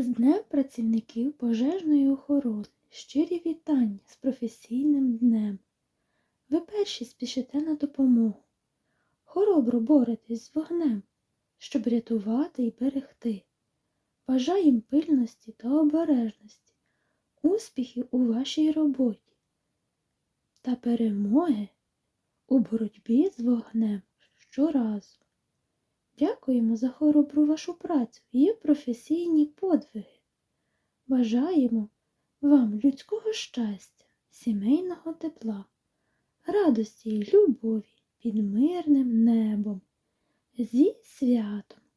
З Днем працівників пожежної охорони щирі вітання з професійним днем. Ви перші спішите на допомогу. Хоробро боретесь з вогнем, щоб рятувати і берегти. Бажаєм пильності та обережності, успіхів у вашій роботі та перемоги у боротьбі з вогнем щоразу. Дякуємо за хоробру вашу працю і професійні подвиги. Бажаємо вам людського щастя, сімейного тепла, радості й любові під мирним небом. Зі святом!